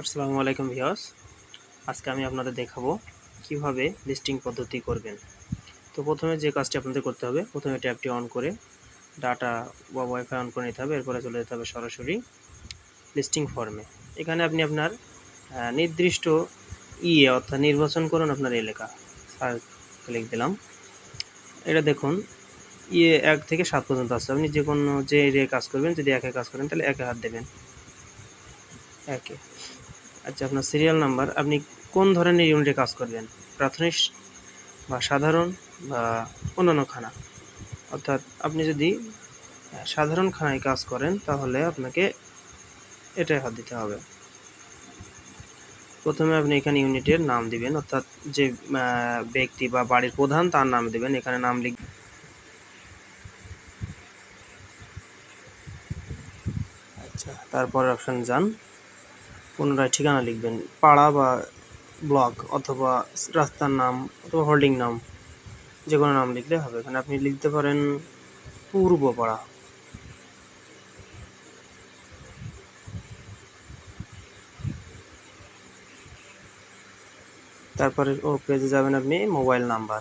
আসসালামু আলাইকুম ভিউয়ার্স। আজকে আমি আপনাদের দেখাবো কীভাবে লিস্টিং পদ্ধতি করবেন। তো প্রথমে যে কাজটি আপনাদের করতে হবে, প্রথমে ট্যাবটি অন করে ডাটা বা ওয়াইফাই অন করে নিতে হবে, এরপরে চলে যেতে হবে সরাসরি লিস্টিং ফর্মে। এখানে আপনি আপনার নির্দিষ্ট ইয়ে অর্থাৎ নির্বাচন করুন আপনার এলাকা। সার্চ ক্লিক দিলাম। এটা দেখুন ইয়ে এক থেকে সাত পর্যন্ত আসছে আপনি যে কোনো যে এরিয়ায় কাজ করবেন, যদি একে কাজ করেন, তাহলে একে হাত দেবেন। একে আচ্ছা আপনার সিরিয়াল নাম্বার আপনি কোন ধরনের ইউনিটে কাজ করবেন? প্রাথমিক বা সাধারণ বা অন্যান্য খানা? অর্থাৎ আপনি যদি সাধারণ খানায় কাজ করেন, তাহলে আপনাকে এটাই হাত দিতে হবে। প্রথমে আপনি এখানে ইউনিটের নাম দিবেন, অর্থাৎ যে ব্যক্তি বা বাড়ির প্রধান, তার নাম দিবেন। এখানে নাম লিখ আচ্ছা তারপরে অপশান যান। পুনরায় ঠিকানা লিখবেন। পাড়া বা ব্লক অথবা রাস্তার নাম অথবা হোল্ডিং নাম যে কোনো নাম লিখলে হবে। এখানে আপনি লিখতে পারেন পূর্ব পাড়া। তারপরে ও পেজে যাবেন আপনি মোবাইল নাম্বার।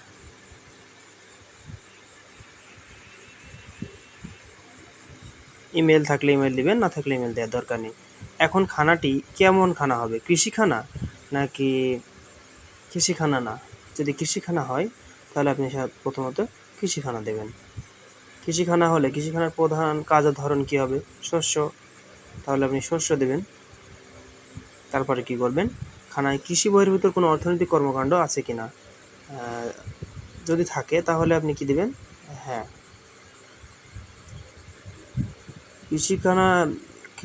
ইমেল থাকলে ইমেল দিবেন, না থাকলে ইমেল দেওয়ার দরকার নেই। এখন খানাটি কেমন খানা হবে? কৃষি খানা নাকি কৃষিখানা না? যদি কৃষিখানা হয়, তাহলে আপনি প্রথমত কৃষিখানা দেবেন। কৃষিখানা হলে কৃষিখানার প্রধান কাজের ধরন কী হবে? শস্য। তাহলে আপনি শস্য দেবেন। তারপরে কি করবেন? খানায় কৃষি বহির্ভূত কোনো অর্থনৈতিক কর্মকাণ্ড আছে কি না যদি থাকে, তাহলে আপনি কি দেবেন? হ্যাঁ। কৃষিখানা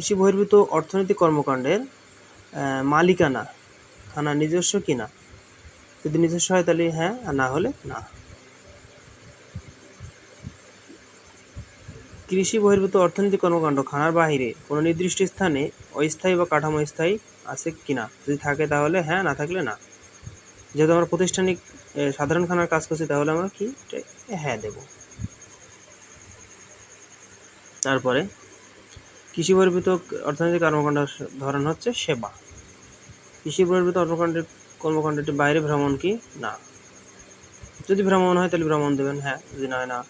কৃষি বহির্ভূত অর্থনৈতিক কর্মকাণ্ডের মালিকানা খানা নিজস্ব কি না? যদি নিজস্ব হয় তাহলে হ্যাঁ আর না হলে না। কৃষি বহির্ভূত অর্থনৈতিক কর্মকাণ্ড, খানার বাহিরে কোনো নির্দিষ্ট স্থানে অস্থায়ী বা কাঠামো স্থায়ী আছে কিনা যদি থাকে তাহলে হ্যাঁ না থাকলে না। যেহেতু আমরা প্রতিষ্ঠানিক সাধারণ খানার কাজ করছি, তাহলে আমরা কি? হ্যাঁ দেব। তারপরে? কৃষি বহির্ভূত অর্থনৈতিক কর্মকাণ্ডের ধরন হচ্ছে সেবা। কৃষি বহির্ভূত কর্মকাণ্ডের কর্মকাণ্ডটি বাইরে ভ্রমণ কি? না। যদি ভ্রমণ হয়, তাহলে ভ্রমণ দেবেন হ্যাঁ। যদি না হয় না।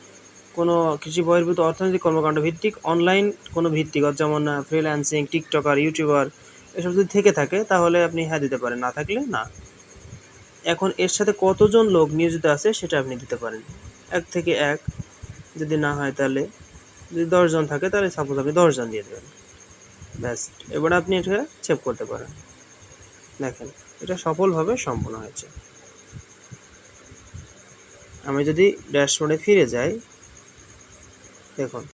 কোনো কৃষি বহির্ভূত অর্থনৈতিক কর্মকাণ্ড ভিত্তিক, অনলাইন কোনো ভিত্তিক যেমন ফ্রিল্যান্সিং টিকটকার ইউটিউবার এসব যদি থেকে থাকে, তাহলে আপনি হ্যাঁ দিতে পারেন। না থাকলে, না। এখন এর সাথে কতজন লোক নিয়োজিত আছে, সেটা আপনি দিতে পারেন। এক থেকে এক, যদি না হয়, তাহলে যদি দশজন থাকে, তাহলে সাপোজ আপনি দশজন দিয়ে দেবেন। ব্যাস, এবার আপনি এটা সেভ করতে পারেন। দেখেন, এটা সফলভাবে সম্পন্ন হয়েছে। আমি যদি ড্যাশবোর্ডে ফিরে যাই, দেখুন